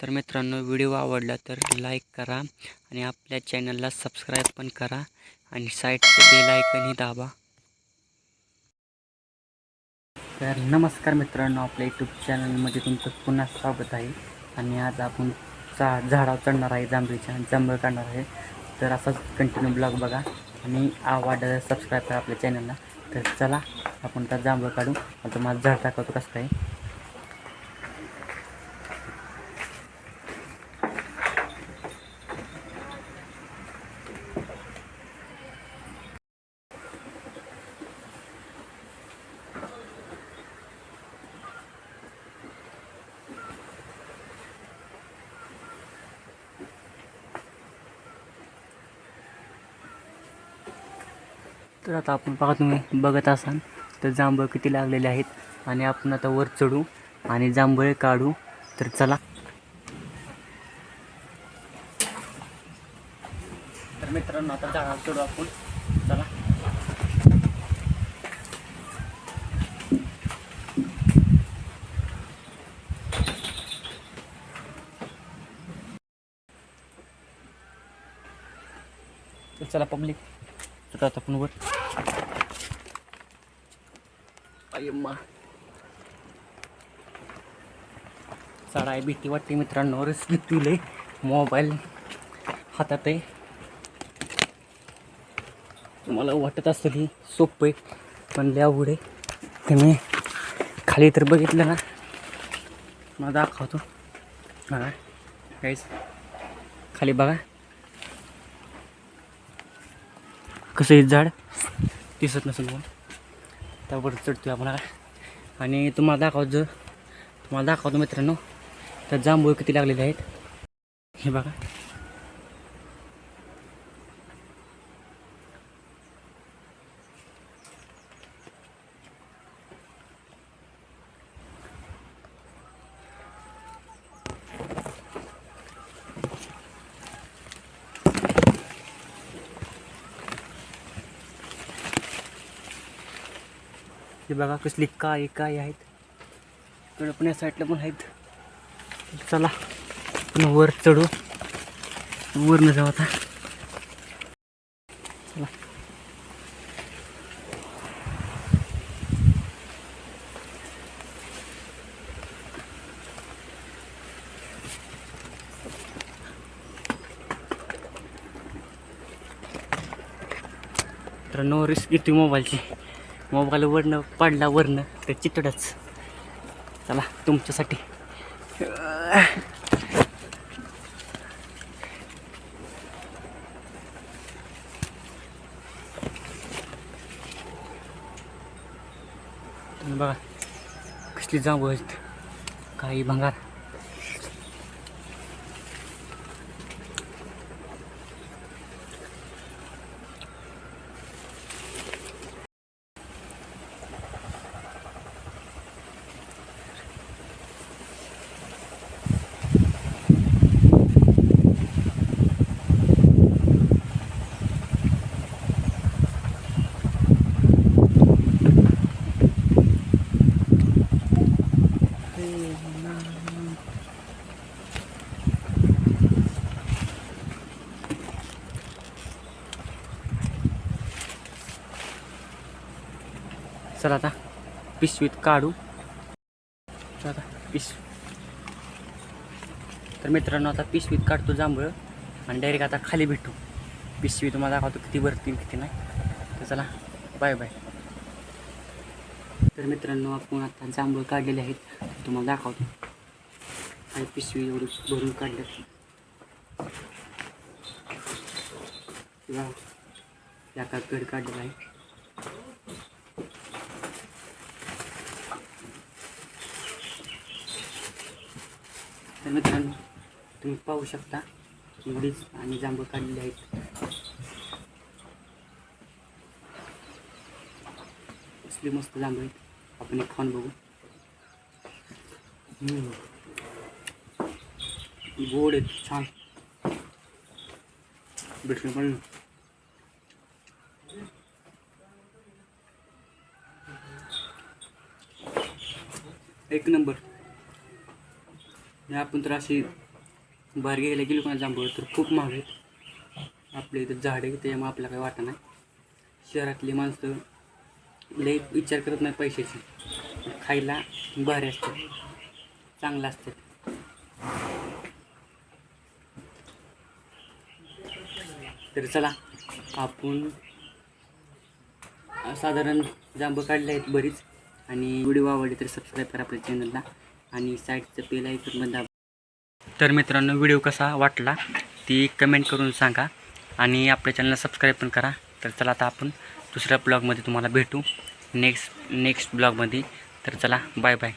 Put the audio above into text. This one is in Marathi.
तर मित्रांनो व्हिडिओ आवडला तर लाईक करा आणि आपल्या चॅनलला सबस्क्राईब पण करा आणि साईडचं बेल आयकनही दाबा. तर नमस्कार मित्रांनो आपल्या यूट्यूब चॅनलमध्ये तुमचं पुन्हा स्वागत आहे. आणि आज आपण चा झाडावर चढणार आहे जांभळीच्या जांभळ काढणार आहे. तर असाच कंटिन्यू ब्लॉग बघा आणि आवडलं सबस्क्राईब करा आपल्या चॅनलला तर चला आपण आता जांभळ काढू. आता माझं झाड टाकवतो कसं काय. तर आता आपण बघा तुम्ही बघत असाल तर जांभळ किती लागलेले आहेत. आणि आपण आता वर चढू आणि जांभळे काढू. तर चला. तर मित्रांनो आता झाडावर चढू आपण. चला. तर चला पब्लिक. तर आता आपण वर? अय्यम्मा आहे भीती वाटते मित्रांनो रिस्क घेतली. मोबाईल हातात आहे. तुम्हाला वाटत असतं की सोपं आहे पण लय अवघड आहे. तुम्ही खाली तर बघितलं ना? मला दाखवतो. बघा काहीच खाली बघा. कसं हे झाड? दिसत नसेल मग त्यावर चढतो आपण आणि तुम्हाला दाखवतो तुम्हाला दाखवतो मित्रांनो. तर जांभूळ किती लागलेले आहेत. हे बघा. हे बघा कसली काय काय आहेत. इकडं पण या साईडला पण आहेत. चला आपण वर चढू. वरनं जाऊ आता. चला. तर नो रिस्क घेते मोबाईलची. मोबाईल वरनं पडला वरनं तर चितडच. चला तुमच्यासाठी. बघा कसली जांभूळ आहेत. काही भंगार. चला आता पिशवीत काढू. चला आता पिश तर मित्रांनो आता पिशवीत काढतो जांभळं आणि डायरेक्ट आता खाली भेटू. पिशवी तुम्हाला दाखवतो किती भरतील किती नाही. तर चला बाय बाय तर मित्रांनो आपण आता जांभळ काढलेले आहेत. तुम्हाला दाखवतो. आणि पिशवी एवढी भरून काढले. या गड काढलेला आहे. तर मित्रांनो तुम्ही पाहू शकता एवढीच आणि जांभूळ काढलेली आहेत. असली मस्त जांभूळ आहेत. आपण एक खाऊन बघू. गोड आहेत छान. भेटून पण एक नंबर. आणि आपण तर अशी बाहेर घ्यायला गेलो का जांभूळ तर खूप महाग आहेत. आपल्या इथं झाडे त्याच्यामुळे आपल्याला काही वाटत नाही. शहरातली माणसं लई विचार करत नाही पैशाची. खायला भारी असतात चांगलं असतात तर चला आपण साधारण जांभं काढले आहेत बरीच. आणि व्हिडिओ आवडली तर सबस्क्राईब करा आपल्या चॅनलला आणि साईडचं पेल ऐकून बंद तर मित्रांनो व्हिडिओ कसा वाटला ती कमेंट करून सांगा. आणि आपल्या चॅनलला सबस्क्राईब पण करा. तर चला आता आपण दुसऱ्या ब्लॉगमध्ये तुम्हाला भेटू. नेक्स्ट नेक्स्ट ब्लॉगमध्ये तर चला बाय बाय